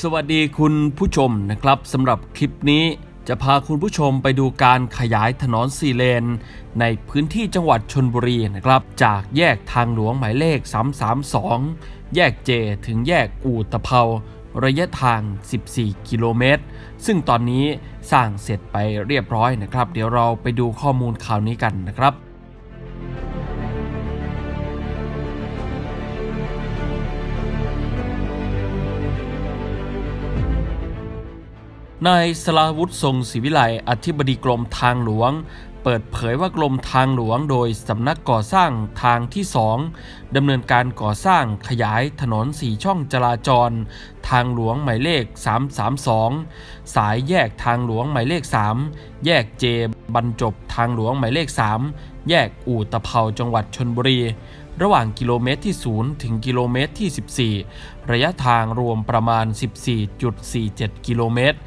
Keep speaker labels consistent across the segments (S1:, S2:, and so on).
S1: สวัสดีคุณผู้ชมนะครับสำหรับคลิปนี้จะพาคุณผู้ชมไปดูการขยายถนนสี่เลน ในพื้นที่จังหวัดชนบุรีนะครับ จากแยกทางหลวงหมายเลข 332 แยกเจถึงแยกอู่ตะเภาระยะทาง 14 กิโลเมตร ซึ่งตอนนี้สร้างเสร็จไปเรียบร้อยนะครับ เดี๋ยวเราไปดูข้อมูลข่าวนี้กันนะครับ นายสลาวุฒิทรงศิวิไลอธิบดีกรมทางหลวง เปิดเผยว่ากรมทางหลวงโดยสำนักก่อสร้างทางที่ 2ดำเนินการก่อสร้างขยายถนนสีช่องจราจร ทางหลวงหมายเลข 332 สายแยกทางหลวงหมายเลข 3 แยกเจบรรจบทางหลวงหมายเลข 3 แยกอู่ตะเภาจังหวัดชนบุรี ระหว่างกิโลเมตรที่ 0 ถึงกิโลเมตรที่ 14 ระยะทางรวมประมาณ 14.47 กิโลเมตร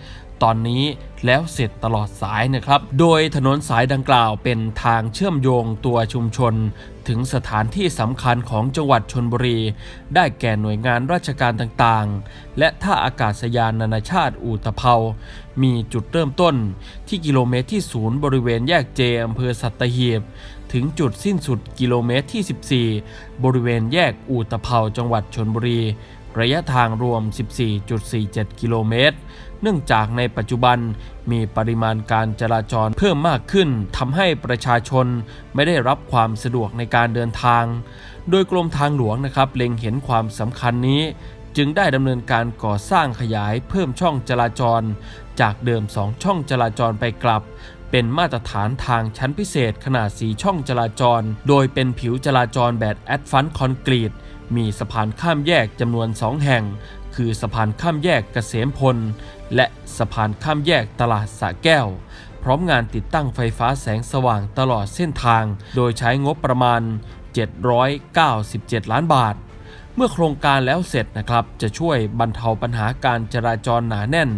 S1: ตอนนี้แล้วเสร็จตลอดสายนะครับ โดยถนนสายดังกล่าวเป็นทางเชื่อมโยงตัวชุมชน ถึงสถานที่สำคัญของจังหวัดชนบุรี ได้แก่หน่วยงานราชการต่างๆ และท่าอากาศยานนานาชาติอู่ตะเภา มีจุดเริ่มต้นที่กิโลเมตรที่ศูนย์บริเวณแยกเจอำเภอสัตหีบ ถึงจุดสิ้นสุดกิโลเมตรที่ 14 บริเวณแยกอู่ตะเภาจังหวัดชนบุรี ระยะทางรวม 14.47 กิโลเมตร เนื่องจากในปัจจุบันมีปริมาณการจราจรเพิ่มมากขึ้นทำให้ประชาชนไม่ได้รับความสะดวกในการเดินทาง โดยกรมทางหลวงนะครับเล็งเห็นความสำคัญนี้ จึงได้ดำเนินการก่อสร้างขยายเพิ่มช่องจราจร จากเดิม 2 ช่องจราจรไปกลับเป็นมาตรฐานทางชั้นพิเศษขนาด4ช่องจราจร โดยเป็นผิวจราจรแบบแอดฟันคอนกรีต มีสะพานข้ามแยกจำนวน2แห่ง คือสะพานข้ามแยกเกษมพล และสะพานข้ามแยกตลาดสะแก้ว พร้อมงานติดตั้งไฟฟ้าแสงสว่างตลอดเส้นทาง โดยใช้งบประมาณ 797 ล้านบาท เมื่อโครงการแล้วเสร็จนะครับ จะช่วยบรรเทาปัญหาการจราจรหนาแน่น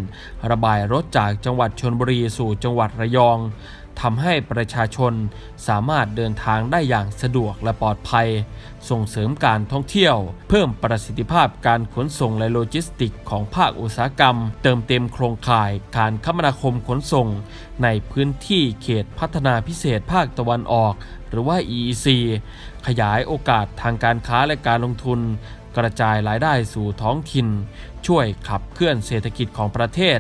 S1: ระบายรถจากจังหวัดชนบุรีสู่จังหวัดระยอง ทำให้ประชาชนสามารถเดินทางได้อย่างสะดวกและปลอดภัย ส่งเสริมการท่องเที่ยว เพิ่มประสิทธิภาพการขนส่งและโลจิสติกของภาคอุตสาหกรรม เติมเต็มโครงข่ายการคมนาคมขนส่ง ในพื้นที่เขตพัฒนาพิเศษภาคตะวันออก หรือว่า EEC ขยายโอกาสทางการค้าและการลงทุน กระจายรายได้สู่ท้องถิ่น ช่วยขับเคลื่อนเศรษฐกิจของประเทศ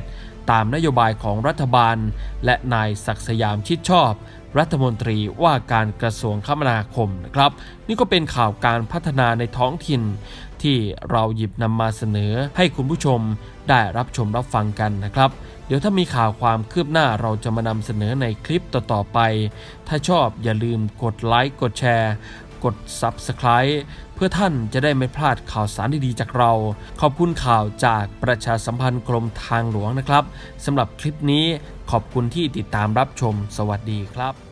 S1: ตามนโยบายของรัฐบาล และนายศักสยามชิดชอบ รัฐมนตรีว่าการกระทรวงคมนาคมนะครับ นี่ก็เป็นข่าวการพัฒนาในท้องถิ่น ที่เราหยิบนำมาเสนอให้คุณผู้ชมได้รับชมรับฟังกันนะครับ เดี๋ยวถ้ามีข่าวความคืบหน้าเราจะมานำเสนอในคลิปต่อๆไป ถ้าชอบอย่าลืมกดไลค์กดแชร์ กด Subscribe เพื่อท่านจะได้ไม่พลาดข่าวสารดีๆจากเรา ขอบคุณข่าวจากประชาสัมพันธ์กรมทางหลวงนะครับสำหรับคลิปนี้ขอบคุณที่ติดตามรับชม สวัสดีครับ